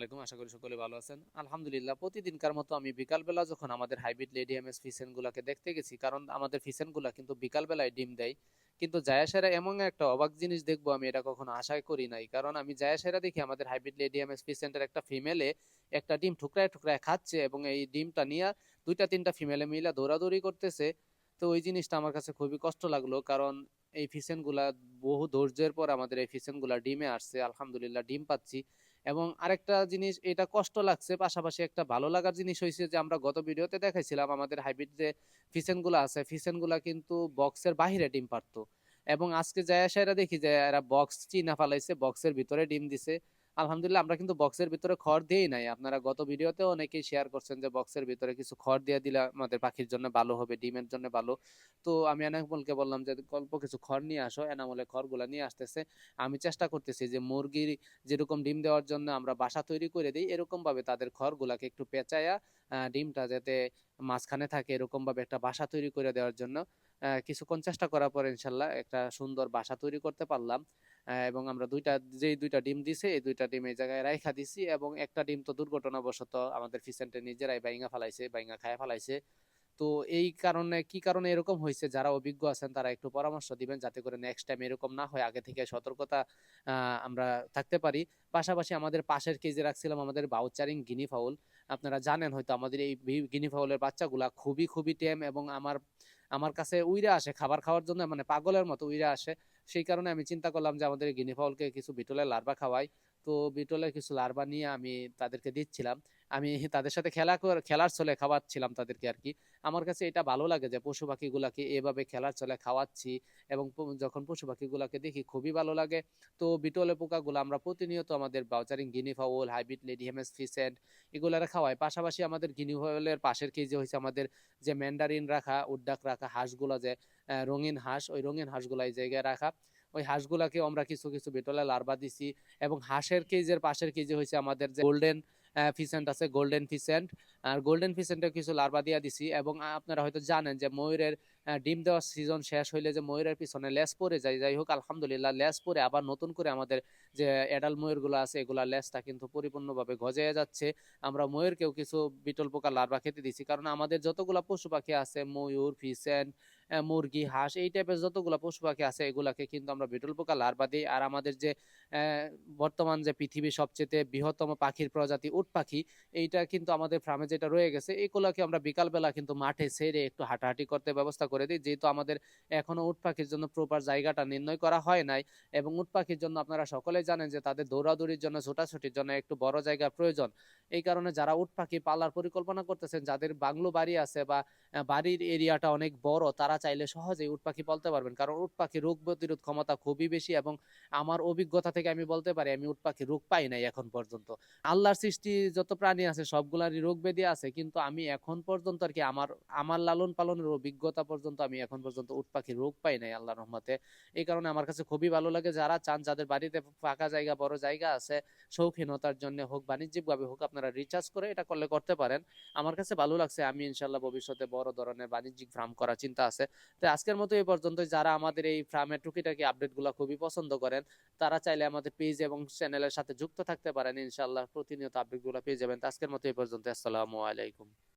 আলাইকুম, আশা করি সকলে ভালো আছেন। আলহামদুলিল্লাহ, প্রতিদিনকার মতো আমি বিকালবেলা যখন আমাদের হাইব্রিড লেডি এমএস ফিসেনগুলোকে দেখতে গেছি, কারণ আমাদের ফিসেনগুলা কিন্তু বিকালবেলায় ডিম দেয়, কিন্তু জায়াসেরা এমন একটা অবাক জিনিস দেখব আমি, এটা কখনো আশাই করি নাই। কারণ আমি জায়াসেরা দেখি আমাদের হাইব্রিড লেডি এমএস ফিসেন্টের একটা ফিমেলে একটা ডিম ঠুকরায় ঠুকরায় খাচ্ছে এবং এই ডিমটা নিয়ে দুইটা তিনটা ফিমেলে মিলে দৌড়াদৌড়ি করতেছে। তো ওই জিনিসটা আমার কাছে খুবই কষ্ট লাগল, কারণ এই ফিসেনগুলা বহু ধৈর্যের পর আমাদের এই ফিসেনগুলা ডিমে আসছে, আলহামদুলিল্লাহ ডিম পাচ্ছি। এবং আরেকটা জিনিস, এটা কষ্ট লাগছে, পাশাপাশি একটা ভালো লাগার জিনিস হয়েছে যে, আমরা গত ভিডিওতে দেখাইছিলাম আমাদের হাইব্রিড যে ফিসেনগুলো আছে, ফিসেনগুলা কিন্তু বক্সের বাহিরে ডিম পারতো। এবং আজকে যায় সেরা দেখি যে, এরা বক্স চিনা ফালাইছে, বক্সের ভিতরে ডিম দিছে। আলহামদুলিল্লাহ আমরা কিন্তু বক্সের ভিতরে খড় দিই নাই। আপনারা গত ভিডিওতে অনেকেই শেয়ার করছেন যে বক্সের ভিতরে কিছু খড় দিয়ে দিলে আমাদের পাখির জন্য ভালো হবে ডিমের জন্য ভালো। তো আমি এনামলকে বললাম যে অল্প কিছু খড় নিয়ে আসো এনামলে খড়গুলা নিয়ে আসতেছে। আমি চেষ্টা করতেছি যে মুরগির যেরকম ডিম দেওয়ার জন্য আমরা বাসা তৈরি করে দিই এরকম ভাবে তাদের খড়গুলাকে একটু আহ, ডিমটা যাতে মাঝখানে থাকে এরকম ভাবে একটা বাসা তৈরি করে দেওয়ার জন্য। কিছুক্ষণ চেষ্টা করার পর ইনশাল্লাহ একটা সুন্দর বাসা তৈরি করতে পারলাম। এবং আমরা দুইটা, যেই দুইটা ডিম দিছে, এই দুইটা ডিম এই জায়গায় রাইখা দিছি এবং একটা ডিম তো দুর্ঘটনাবশত আমাদের ফিসেন্টে নিজেরাই বাইঙ্গা ফালাইছে, বাইঙ্গা খায় ফালাইছে। তো এই কারণে, কি কারণে এরকম হয়েছে? যারা অভিজ্ঞ আছেন, তারা একটু পরামর্শ দিবেন যাতে করে নেক্সট টাইম এরকম না হয়। আগে থেকে সতর্কতা আমরা থাকতে পারি। পাশাপাশি আমাদের পাশের কেজে রাখছিলাম আমাদের বাউচারিং গিনি ফাউল আপনারা জানেন হয়তো আমাদের এই গিনি ফাউলের বাচ্চাগুলা খুবই খুবই টেম এবং আমার আমার কাছে উইরা আসে। খাবার খাওয়ার জন্য মানে পাগলের মতো উইরা আসে। সেই কারণে আমি চিন্তা করলাম যে আমাদের গিনিফাউলকে গিনি ফাউলকে কিছু বিটলের লার্ভা খাওয়াই। তো বিটলের কিছু লার্ভা নিয়ে আমি তাদেরকে দিচ্ছিলাম। আমি তাদের সাথে খেলা খেলার ছলে খাওয়াচ্ছিলাম তাদেরকে আর কি। আমার কাছে এটা ভালো লাগে যে পশু পাখিগুলাকে এভাবে খেলার চলে খাওয়াচ্ছি এবং যখন পশু পাখিগুলাকে দেখি খুবই ভালো লাগে। তো বিটলে পোকাগুলো আমরা প্রতিনিয়ত আমাদের বাউচারিং guinea fowl, hybrid lady Amherst pheasant এগুলারা খাওয়াই। পাশাপাশি আমাদের গিনি ফাউলের পাশের কেজি হয়েছে আমাদের যে ম্যান্ডারিন রাখা, উড্ডাক রাখা হাঁসগুলা যে রঙিন হাঁস, ওই রঙিন হাঁসগুলা এই জায়গায় রাখা। ওই হাঁসগুলাকেও আমরা কিছু কিছু বিটলে লার্ভা দিছি এবং হাঁসের কেজের পাশের কেজি হয়েছে আমাদের যে গোল্ডেন ফিসেন্ট আছে গোল্ডেন ফিসেন্ট। আর গোল্ডেন ফিসেন্টের কিছু লার্ভা দিয়া দিছি এবং আপনারা হয়তো জানেন যে ময়ূরের ডিম দেওয়ার সিজন শেষ হইলে যে ময়ূরের পিছনে লেস পরে যায়, যাই হোক, আলহামদুলিল্লাহ লেস পরে আবার নতুন করে আমাদের যে অ্যাডাল ময়ূরগুলো আছে, এগুলা লেসটা কিন্তু পরিপূর্ণভাবে গজায় যাচ্ছে। আমরা ময়ূরকেও কিছু বিটল পোকা লার্ভা খেতে দিছি, কারণ আমাদের যতগুলা পশু পাখি আছে, ময়ূর ফিসেন্ট মুরগি, হাঁস, এই টাইপের যতগুলা পশু পাখি আছে, এগুলাকে কিন্তু আমরা বিটল পোকা লার্ভা দিই। আর আমাদের যে বর্তমান যে পৃথিবীর সবচেয়ে বৃহত্তম পাখির প্রজাতি উট পাখি, এইটা কিন্তু আমাদের ফার্মে যেটা রয়ে গেছে, এগুলাকে আমরা বিকালবেলা কিন্তু মাঠে ছেড়ে একটু হাঁটাহাঁটি করতে ব্যবস্থা করে দিই। যেহেতু আমাদের এখনও উট পাখির জন্য প্রপার জায়গাটা নির্ণয় করা হয় নাই এবং উট পাখির জন্য আপনারা সকলেই জানেন যে তাদের দৌড়াদৌড়ির জন্য, ছোটাছুটির জন্য একটু বড় জায়গা প্রয়োজন। এই কারণে যারা উট পাখি পালার পরিকল্পনা করতেছেন, যাদের বাংলো বাড়ি আছে বা বাড়ির এরিয়াটা অনেক বড়, তারা চাইলে সহজেই উট পাখি পালতে পারবেন। কারণ উট পাখি রোগ প্রতিরোধ ক্ষমতা খুবই বেশি এবং আমার অভিজ্ঞতা থেকে আমি বলতে পারি, আমি উট পাখি রোগ পাই নাই এখন পর্যন্ত। আল্লাহর সৃষ্টি, যত প্রাণী আছে সবগুলারই রোগ ব্যাধি আছে, কিন্তু আমি এখন পর্যন্ত আর কি আমার আমার লালন পালনের অভিজ্ঞতা পর্যন্ত আমি এখন পর্যন্ত উট পাখি রোগ পাই নাই, আল্লাহর রহমতে। এই কারণে আমার কাছে খুবই ভালো লাগে, যারা চান, যাদের বাড়িতে ফাঁকা জায়গা, বড় জায়গা আছে, শৌখিনতার জন্য হোক, বাণিজ্যিকভাবে হোক, আপনারা রিচার্জ করে এটা করলে করতে পারেন। আমার কাছে ভালো লাগছে, আমি ইনশাল্লাহ ভবিষ্যতে বড় ধরনের বাণিজ্যিক ফার্ম করার চিন্তা আছে। তো আজকের মতো এই পর্যন্ত যারা আমাদের এই ফার্মের টুকিটাকি আপডেটগুলো খুবই পছন্দ করেন, তারা চাইলে আমাদের পেজ এবং চ্যানেলের সাথে যুক্ত থাকতে পারেন ইনশাল্লাহ প্রতিনিয়ত আপডেট আপডেটগুলো পেয়ে যাবেন। আজকের মতো এই পর্যন্ত আসসালামু আলাইকুম।